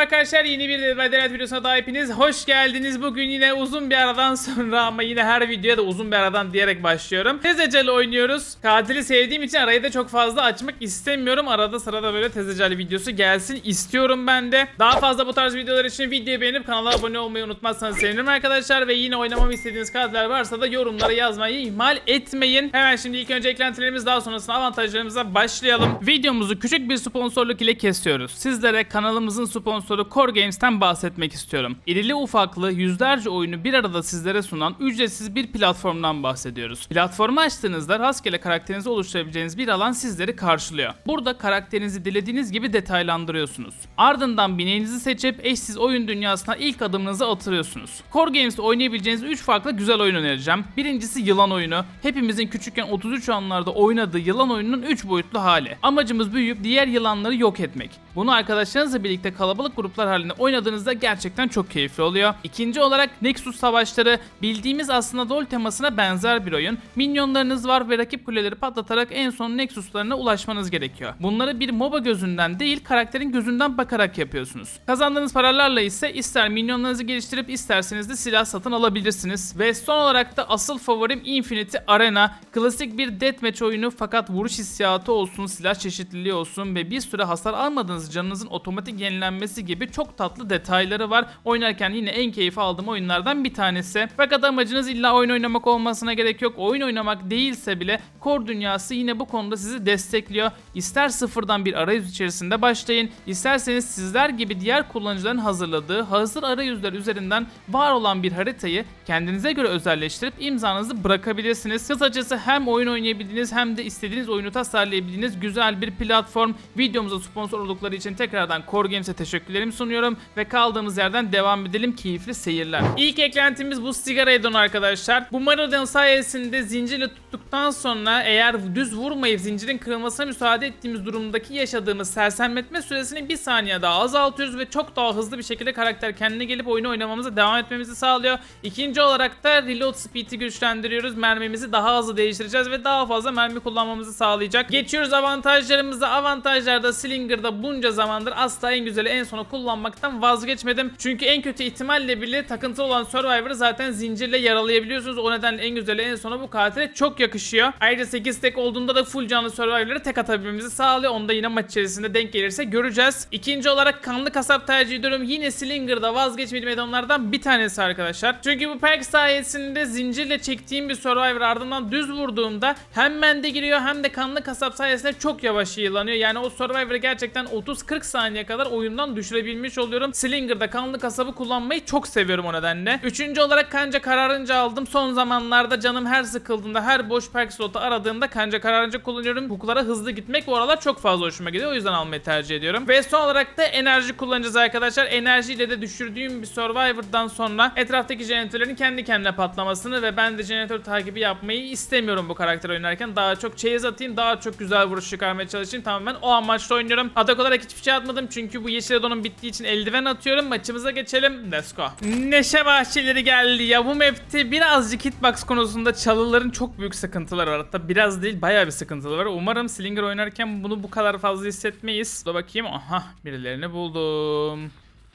arkadaşlar yeni bir Daylight videosuna daha hepiniz hoş geldiniz. Bugün yine uzun bir aradan sonra ama yine her videoya da uzun bir aradan diyerek başlıyorum. Tezeceli oynuyoruz. Katili sevdiğim için arayı da çok fazla açmak istemiyorum. Arada sırada böyle tezeceli videosu gelsin istiyorum ben de. Daha fazla bu tarz videolar için videoyu beğenip kanala abone olmayı unutmazsanız sevinirim arkadaşlar. Ve yine oynamamı istediğiniz katiller varsa da yorumlara yazmayı ihmal etmeyin. Hemen şimdi ilk önce eklentilerimiz daha sonrasında avantajlarımıza başlayalım. Videomuzu küçük bir sponsorluk ile kesiyoruz. Sizlere kanalımızın sponsoru Core Games'ten bahsetmek istiyorum. İrili ufaklı yüzlerce oyunu bir arada sizlere sunan ücretsiz bir platformdan bahsediyoruz. Platformu açtığınızda rastgele karakterinizi oluşturabileceğiniz bir alan sizleri karşılıyor. Burada karakterinizi dilediğiniz gibi detaylandırıyorsunuz. Ardından bineğinizi seçip eşsiz oyun dünyasına ilk adımınızı atıyorsunuz. Core Games'te oynayabileceğiniz 3 farklı güzel oyun önereceğim. Birincisi yılan oyunu. Hepimizin küçükken 33 anlarda oynadığı yılan oyununun 3 boyutlu hali. Amacımız büyüyüp diğer yılanları yok etmek. Bunu arkadaşlarınızla birlikte kalabalık gruplar halinde oynadığınızda gerçekten çok keyifli oluyor. İkinci olarak Nexus Savaşları bildiğimiz aslında LoL temasına benzer bir oyun. Minyonlarınız var ve rakip kuleleri patlatarak en son Nexus'larına ulaşmanız gerekiyor. Bunları bir MOBA gözünden değil karakterin gözünden bakarak yapıyorsunuz. Kazandığınız paralarla ise ister minyonlarınızı geliştirip isterseniz de silah satın alabilirsiniz. Ve son olarak da asıl favorim Infinity Arena. Klasik bir deathmatch oyunu fakat vuruş hissiyatı olsun, silah çeşitliliği olsun ve bir süre hasar almadığınız canınızın otomatik yenilenmesi gibi çok tatlı detayları var. Oynarken yine en keyif aldığım oyunlardan bir tanesi. Fakat amacınız illa oyun oynamak olmasına gerek yok. Oyun oynamak değilse bile Core dünyası yine bu konuda sizi destekliyor. İster sıfırdan bir arayüz içerisinde başlayın, isterseniz sizler gibi diğer kullanıcıların hazırladığı hazır arayüzler üzerinden var olan bir haritayı kendinize göre özelleştirip imzanızı bırakabilirsiniz. Kısacası hem oyun oynayabildiğiniz hem de istediğiniz oyunu tasarlayabildiğiniz güzel bir platform. Videomuza sponsor oldukları için tekrardan Core Games'e teşekkürlerimi sunuyorum ve kaldığımız yerden devam edelim. Keyifli seyirler. İlk eklentimiz bu sigara edon arkadaşlar. Bu Marathon sayesinde zincirle tuttuktan sonra eğer düz vurmayıp zincirin kırılmasına müsaade ettiğimiz durumdaki yaşadığımız sersemletme süresini bir saniye daha azaltıyoruz ve çok daha hızlı bir şekilde karakter kendine gelip oyunu oynamamıza devam etmemizi sağlıyor. İkinci olarak da reload speed'i güçlendiriyoruz. Mermimizi daha hızlı değiştireceğiz ve daha fazla mermi kullanmamızı sağlayacak. Geçiyoruz avantajlarımıza. Avantajlarda Slinger'da bunca zamandır asla en güzeli en sona kullanmaktan vazgeçmedim. Çünkü en kötü ihtimalle bile takıntılı olan Survivor'ı zaten zincirle yaralayabiliyorsunuz. O nedenle en güzeli en sona bu katile çok yakışıyor. Ayrıca 8 tek olduğunda da full canlı Survivor'ları tek atabilmemizi sağlıyor. Onu da yine maç içerisinde denk gelirse göreceğiz. İkinci olarak kanlı kasap tercih ediyorum. Yine Slinger'da vazgeçmediğim edonlardan bir tanesi arkadaşlar. Çünkü bu perk sayesinde zincirle çektiğim bir Survivor ardından düz vurduğumda hem mende giriyor hem de kanlı kasap sayesinde çok yavaş yığılanıyor. Yani o Survivor'ı gerçekten 30-40 saniye kadar oyundan düşürebilmiş oluyorum. Slinger'da kanlı kasabı kullanmayı çok seviyorum o nedenle. Üçüncü olarak kanca kararınca aldım. Son zamanlarda canım her sıkıldığında her boş perk slotu aradığımda kanca kararınca kullanıyorum. Hukuklara hızlı gitmek bu aralar çok fazla hoşuma gidiyor. O yüzden almayı tercih ediyorum. Ve son olarak da enerji kullanacağız arkadaşlar. Enerjiyle de düşürdüğüm bir Survivor'dan sonra etraftaki jeneratörlerin kendi kendine patlamasını ve ben de jeneratör takibi yapmayı istemiyorum bu karakteri oynarken. Daha çok chase atayım, daha çok güzel vuruş çıkarmaya çalışayım. Tamamen o amaçla oynuyorum. Atak olarak hiçbir şey atmadım çünkü bu yeşil bittiği için eldiven atıyorum. Maçımıza geçelim. Let's go. Neşe bahçeleri geldi ya. Bu map'te birazcık hitbox konusunda çalıların çok büyük sıkıntıları var. Hatta biraz değil bayağı bir sıkıntıları var. Umarım Slinger oynarken bunu bu kadar fazla hissetmeyiz. Dur bakayım. Aha birilerini buldum.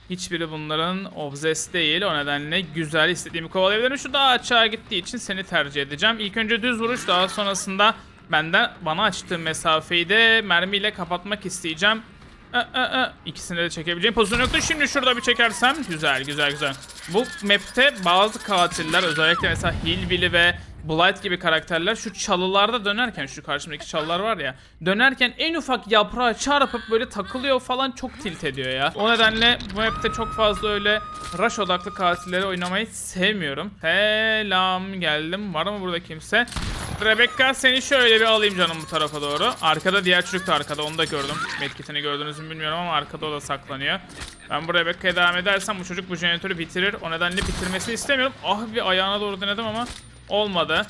Hiçbiri bunların obses değil. O nedenle güzel istediğimi kovalayabilirim. Şu daha açığa gittiği için seni tercih edeceğim. İlk önce düz vuruş daha sonrasında benden bana açtığı mesafeyi de mermiyle kapatmak isteyeceğim. İkisini de çekebileceğim pozisyon yoktu. Şimdi şurada bir çekersem güzel güzel güzel. Bu map'te bazı katiller özellikle mesela Hillbilly ve Blight gibi karakterler şu çalılarda dönerken şu karşımdaki çalılar var ya dönerken en ufak yaprağa çarpıp böyle takılıyor falan çok tilt ediyor ya. O nedenle bu map'te çok fazla öyle rush odaklı katilleri oynamayı sevmiyorum. Selam geldim. Var mı burada kimse? Rebecca seni şöyle bir alayım canım bu tarafa doğru. Arkada diğer çocuk da arkada onu da gördüm. Medkit'ini gördünüz mü bilmiyorum ama arkada o da saklanıyor. Ben bu Rebecca'ya devam edersem bu çocuk bu jeneratörü bitirir. O nedenle bitirmesini istemiyorum. Ah bir ayağına doğru denedim ama olmadı.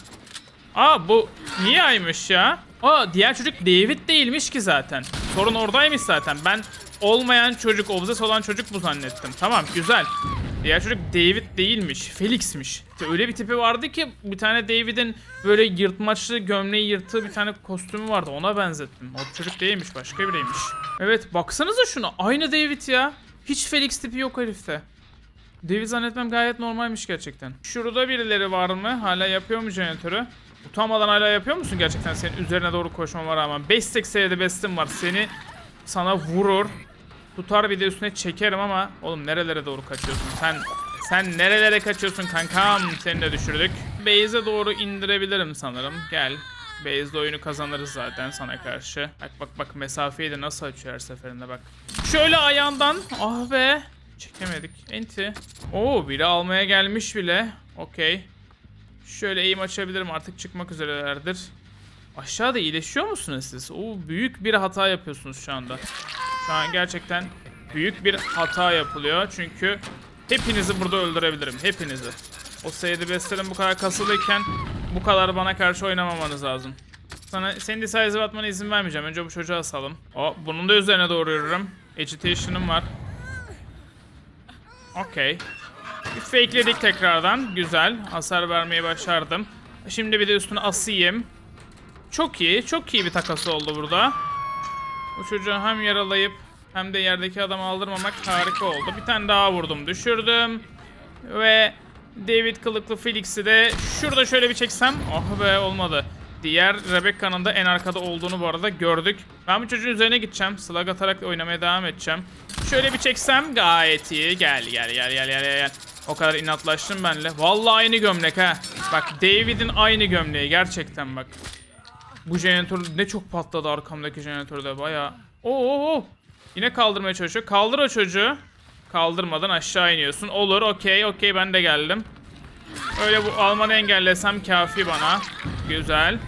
Aa bu niye aymış ya? Aa diğer çocuk David değilmiş ki zaten. Sorun oradaymış zaten. Ben olmayan çocuk, obses olan çocuk bu zannettim. Tamam güzel. Diğer çocuk David değilmiş. Felix'miş. İşte öyle bir tipi vardı ki bir tane David'in böyle yırtmaçlı gömleği yırtığı bir tane kostümü vardı. Ona benzettim. O çocuk değilmiş başka biriymiş. Evet baksanıza şuna. Aynı David ya. Hiç Felix tipi yok herifte. Devi zannetmem gayet normalmiş gerçekten. Şurada birileri var mı? Hala yapıyor mu jeneratörü? Utanmadan hala yapıyor musun gerçekten senin üzerine doğru koşmama rağmen? 5 seviyede bestim var. Seni sana vurur. Tutar bir de üstüne çekerim ama oğlum nerelere doğru kaçıyorsun? Sen sen nerelere kaçıyorsun kankam? Seni de düşürdük. Base'e doğru indirebilirim sanırım. Gel. Base'de oyunu kazanırız zaten sana karşı. Bak bak bak mesafeyi de nasıl açıyor her seferinde bak. Şöyle ayağından. Ah be. Çekemedik. Enti. Oo biri almaya gelmiş bile. Okey. Şöyle eğim açabilirim artık çıkmak üzerelerdir. Aşağıda iyileşiyor musunuz siz? Oo büyük bir hata yapıyorsunuz şu anda. Şu an gerçekten büyük bir hata yapılıyor. Çünkü hepinizi burada öldürebilirim. Hepinizi. O sayıda bestlerin bu kadar kasılıyken bu kadar bana karşı oynamamanız lazım. Sana senin de size atmana izin vermeyeceğim. Önce bu çocuğu asalım. O bunun da üzerine doğru yürürüm. Agitation'ım var. Okey. Fakeledik tekrardan. Güzel. Hasar vermeyi başardım. Şimdi bir de üstüne asayım. Çok iyi. Çok iyi bir takası oldu burada. Bu çocuğu hem yaralayıp hem de yerdeki adamı aldırmamak harika oldu. Bir tane daha vurdum. Düşürdüm. Ve David kılıklı Felix'i de şurada şöyle bir çeksem. Ah be olmadı. Diğer Rebecca'nın da en arkada olduğunu bu arada gördük. Ben bu çocuğun üzerine gideceğim. Slug atarak oynamaya devam edeceğim. Şöyle bir çeksem gayet iyi. Gel gel gel gel gel gel. O kadar inatlaştım benle. Vallahi aynı gömlek ha. Bak David'in aynı gömleği gerçekten bak. Bu jeneratör ne çok patladı arkamdaki jeneratörde baya. Oo, oo. Yine kaldırmaya çalışıyor. Kaldır o çocuğu. Kaldırmadan aşağı iniyorsun. Olur okey okey ben de geldim. Öyle bu Alman'ı engellesem kafi bana. Güzel.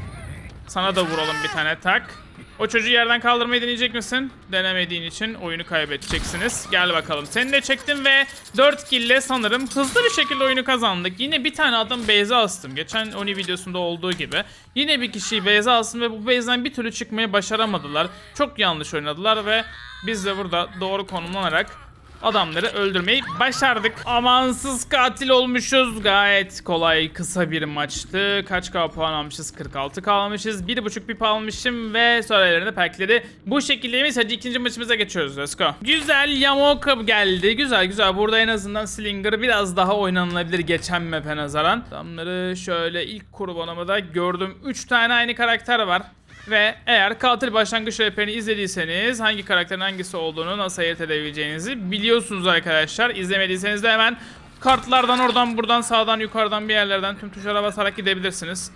Sana da vuralım bir tane tak. O çocuğu yerden kaldırmayı deneyecek misin? Denemediğin için oyunu kaybedeceksiniz. Gel bakalım. Seni de çektim ve 4 kille sanırım hızlı bir şekilde oyunu kazandık. Yine bir tane adam base'e astım. Geçen Oni videosunda olduğu gibi. Yine bir kişiyi base'e astım ve bu base'den bir türlü çıkmayı başaramadılar. Çok yanlış oynadılar ve biz de burada doğru konumlanarak adamları öldürmeyi başardık. Amansız katil olmuşuz. Gayet kolay kısa bir maçtı. Kaç K puan almışız? 46 K almışız. 1.5 pip almışım ve sonralarında perkleri bu şekildeymiş. Hadi ikinci maçımıza geçiyoruz. Let's go. Güzel Yamok geldi. Güzel güzel. Burada en azından Slinger biraz daha oynanılabilir geçen map'e nazaran. Adamları şöyle ilk kurbanımı da gördüm. 3 tane aynı karakter var. Ve eğer katil başlangıç rehberini izlediyseniz hangi karakterin hangisi olduğunu nasıl ayırt edebileceğinizi biliyorsunuz arkadaşlar. İzlemediyseniz de hemen kartlardan oradan buradan sağdan yukarıdan bir yerlerden tüm tuşlara basarak gidebilirsiniz.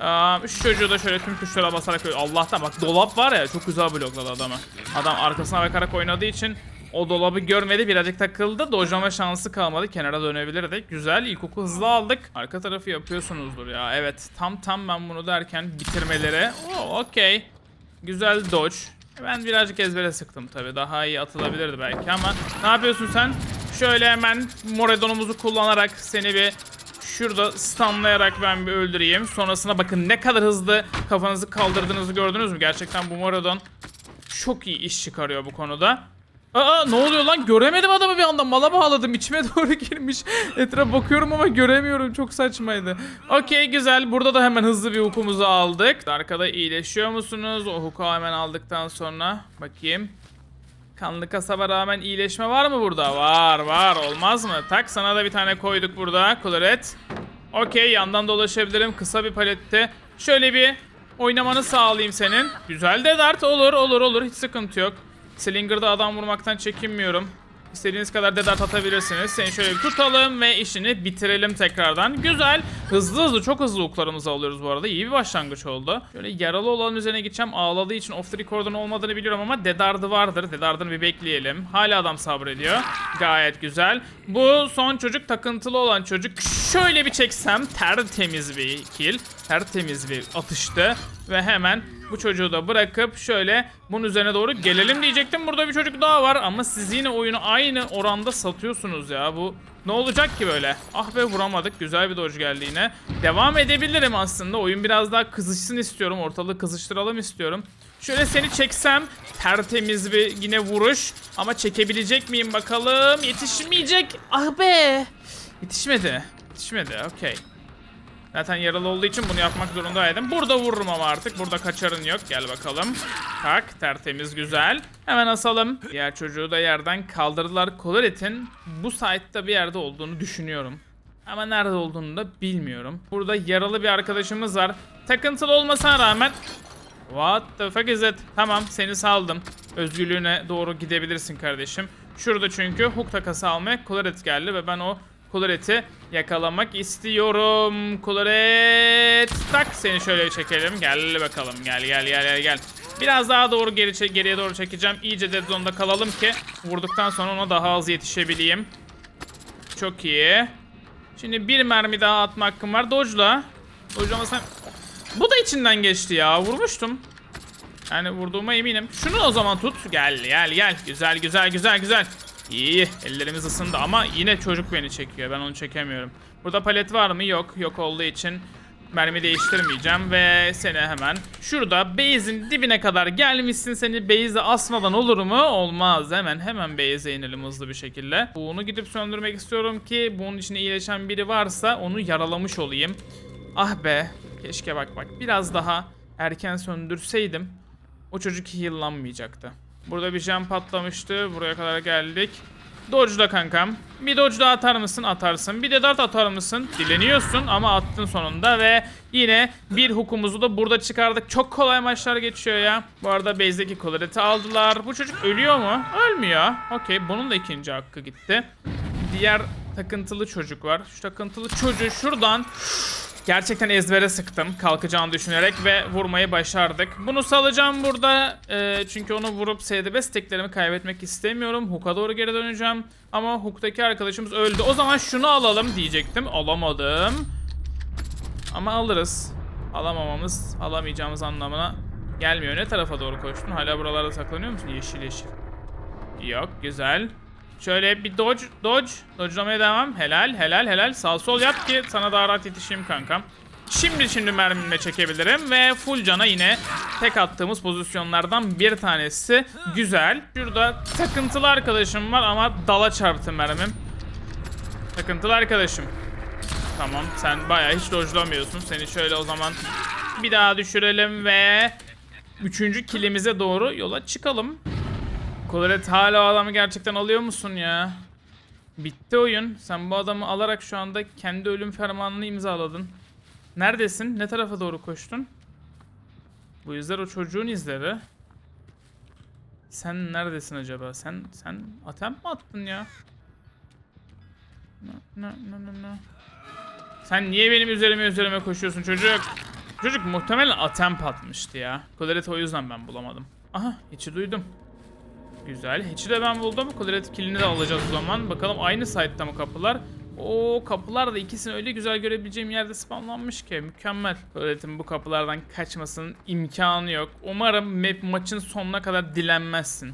Aa, şu çocuğu da şöyle tüm tuşlara basarak Allah'tan bak dolap var ya çok güzel blokladı adamı. Adam arkasına bakarak oynadığı için o dolabı görmedi birazcık takıldı. Dojlama şansı kalmadı. Kenara dönebilirdi. Güzel. İlk oku hızlı aldık. Arka tarafı yapıyorsunuzdur ya. Evet. Tam tam ben bunu derken bitirmeleri. Oo okey. Güzel dodge. Ben birazcık ezbere sıktım tabi. Daha iyi atılabilirdi belki ama. Ne yapıyorsun sen? Şöyle hemen Moredon'umuzu kullanarak seni bir şurada stunlayarak ben bir öldüreyim. Sonrasında bakın ne kadar hızlı kafanızı kaldırdığınızı gördünüz mü? Gerçekten bu Moredon çok iyi iş çıkarıyor bu konuda. Aa ne oluyor lan? Göremedim adamı bir anda. Mala bağladım. içime doğru girmiş. Etrafa bakıyorum ama göremiyorum. Çok saçmaydı. Okey güzel. Burada da hemen hızlı bir hukumuzu aldık. Arkada iyileşiyor musunuz? O huku hemen aldıktan sonra. Bakayım. Kanlı kasaba rağmen iyileşme var mı burada? Var var. Olmaz mı? Tak sana da bir tane koyduk burada. Kloret. Okey yandan dolaşabilirim. Kısa bir palette. Şöyle bir oynamanı sağlayayım senin. Güzel de dart. Olur olur olur. Hiç sıkıntı yok. Slinger'da adam vurmaktan çekinmiyorum. İstediğiniz kadar dedat atabilirsiniz. Seni şöyle bir tutalım ve işini bitirelim tekrardan. Güzel. Hızlı hızlı çok hızlı uklarımızı alıyoruz bu arada. İyi bir başlangıç oldu. Şöyle yaralı olan üzerine gideceğim. Ağladığı için off the record'un olmadığını biliyorum ama dedardı vardır. Dedardını bir bekleyelim. Hala adam sabrediyor. Gayet güzel. Bu son çocuk takıntılı olan çocuk. Şöyle bir çeksem tertemiz bir kill. Tertemiz bir atıştı. Ve hemen bu çocuğu da bırakıp şöyle bunun üzerine doğru gelelim diyecektim. Burada bir çocuk daha var ama siz yine oyunu aynı oranda satıyorsunuz ya. Bu ne olacak ki böyle? Ah be vuramadık. Güzel bir dodge geldi yine. Devam edebilirim aslında. Oyun biraz daha kızışsın istiyorum. Ortalığı kızıştıralım istiyorum. Şöyle seni çeksem tertemiz bir yine vuruş. Ama çekebilecek miyim bakalım. Yetişmeyecek. Ah be. Yetişmedi. Yetişmedi. Okey. Zaten yaralı olduğu için bunu yapmak zorundaydım. Burada vururum ama artık. Burada kaçarın yok. Gel bakalım. Tak tertemiz güzel. Hemen asalım. Diğer çocuğu da yerden kaldırdılar. Coloret'in bu site'da bir yerde olduğunu düşünüyorum. Ama nerede olduğunu da bilmiyorum. Burada yaralı bir arkadaşımız var. Takıntılı olmasına rağmen What the fuck is it? Tamam seni saldım. Özgürlüğüne doğru gidebilirsin kardeşim. Şurada çünkü hook takası almaya Coloret geldi ve ben o Coloret'i yakalamak istiyorum. Coloret tak seni şöyle çekelim. Gel bakalım gel gel gel gel gel. Biraz daha doğru geri geriye doğru çekeceğim. İyice dead zone'da kalalım ki vurduktan sonra ona daha hızlı yetişebileyim. Çok iyi. Şimdi bir mermi daha atma hakkım var. Dodge'la. Dodge'lamasan... Bu da içinden geçti ya. Vurmuştum. Yani vurduğuma eminim. Şunu o zaman tut. Gel gel gel. Güzel güzel güzel güzel. İyi. Ellerimiz ısındı ama yine çocuk beni çekiyor. Ben onu çekemiyorum. Burada palet var mı? Yok. Yok olduğu için mermi değiştirmeyeceğim ve seni hemen şurada base'in dibine kadar gelmişsin seni base'e asmadan olur mu? Olmaz. Hemen hemen base'e inelim hızlı bir şekilde. Bunu gidip söndürmek istiyorum ki bunun içinde iyileşen biri varsa onu yaralamış olayım. Ah be. Keşke bak bak biraz daha erken söndürseydim o çocuk heal'lanmayacaktı. Burada bir jam patlamıştı. Buraya kadar geldik. Dodge'la kankam. Bir dodge daha atar mısın? Atarsın. Bir de dart atar mısın? Dileniyorsun ama attın sonunda ve yine bir hukumuzu da burada çıkardık. Çok kolay maçlar geçiyor ya. Bu arada base'deki Coloret'i aldılar. Bu çocuk ölüyor mu? Ölmüyor. Okey bunun da ikinci hakkı gitti. Diğer takıntılı çocuk var. Şu takıntılı çocuğu şuradan Gerçekten ezbere sıktım kalkacağını düşünerek ve vurmayı başardık. Bunu salacağım burada Ee, çünkü onu vurup SDB steklerimi kaybetmek istemiyorum. Hook'a doğru geri döneceğim ama Hook'taki arkadaşımız öldü. O zaman şunu alalım diyecektim. Alamadım. Ama alırız. Alamamamız alamayacağımız anlamına gelmiyor. Ne tarafa doğru koştun? Hala buralarda saklanıyor musun? Yeşil yeşil. Yok güzel. Şöyle bir dodge, dodge. Dodge'lamaya devam. Helal, helal, helal. Sağ sol yap ki sana daha rahat yetişeyim kankam. Şimdi şimdi mermimle çekebilirim ve full cana yine tek attığımız pozisyonlardan bir tanesi. Güzel. Şurada takıntılı arkadaşım var ama dala çarptı mermim. Takıntılı arkadaşım. Tamam sen bayağı hiç dodge'lamıyorsun. Seni şöyle o zaman bir daha düşürelim ve üçüncü kilimize doğru yola çıkalım. Coloret hala adamı gerçekten alıyor musun ya? Bitti oyun. Sen bu adamı alarak şu anda kendi ölüm fermanını imzaladın. Neredesin? Ne tarafa doğru koştun? Bu izler o çocuğun izleri. Sen neredesin acaba? Sen sen atem mi attın ya? Ne ne ne ne ne? Sen niye benim üzerime üzerime koşuyorsun çocuk? Çocuk muhtemelen atem atmıştı ya. Coloret'i o yüzden ben bulamadım. Aha içi duydum. Güzel. Hatch'i de ben buldum. Kudret kilini de alacağız o zaman. Bakalım aynı site'da mı kapılar? O kapılar da ikisini öyle güzel görebileceğim yerde spamlanmış ki mükemmel. Kudret'in bu kapılardan kaçmasının imkanı yok. Umarım map maçın sonuna kadar dilenmezsin.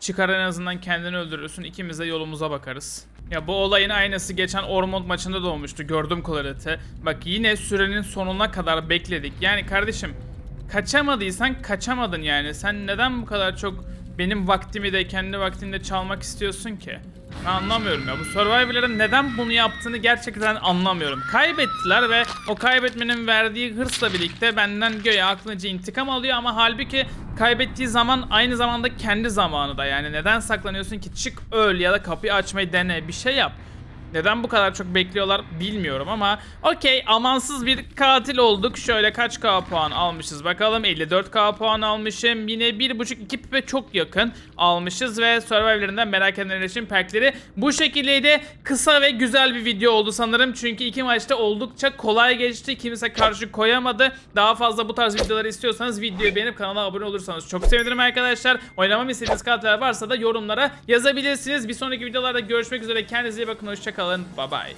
Çıkar en azından kendini öldürürsün. İkimiz de yolumuza bakarız. Ya bu olayın aynısı geçen Ormond maçında da olmuştu. Gördüm Claret'i. Bak yine sürenin sonuna kadar bekledik. Yani kardeşim kaçamadıysan kaçamadın yani. Sen neden bu kadar çok benim vaktimi de kendi vaktinde çalmak istiyorsun ki? Ben anlamıyorum ya. Bu Survivor'ların neden bunu yaptığını gerçekten anlamıyorum. Kaybettiler ve o kaybetmenin verdiği hırsla birlikte benden göğe aklınca intikam alıyor ama halbuki kaybettiği zaman aynı zamanda kendi zamanı da. Yani neden saklanıyorsun ki? Çık öl ya da kapıyı açmayı dene. Bir şey yap. Neden bu kadar çok bekliyorlar bilmiyorum ama okey amansız bir katil olduk. Şöyle kaç K puan almışız bakalım. 54K puan almışım. Yine 1.5-2 pipe çok yakın almışız ve Survivor'ından merak edenler için perkleri bu şekildeydi. Kısa ve güzel bir video oldu sanırım. Çünkü iki maçta oldukça kolay geçti. Kimse karşı koyamadı. Daha fazla bu tarz videoları istiyorsanız videoyu beğenip kanala abone olursanız çok sevinirim arkadaşlar. Oynamamı istediğiniz kartlar varsa da yorumlara yazabilirsiniz. Bir sonraki videolarda görüşmek üzere. Kendinize iyi bakın. Hoşçakalın. Michael and bye bye.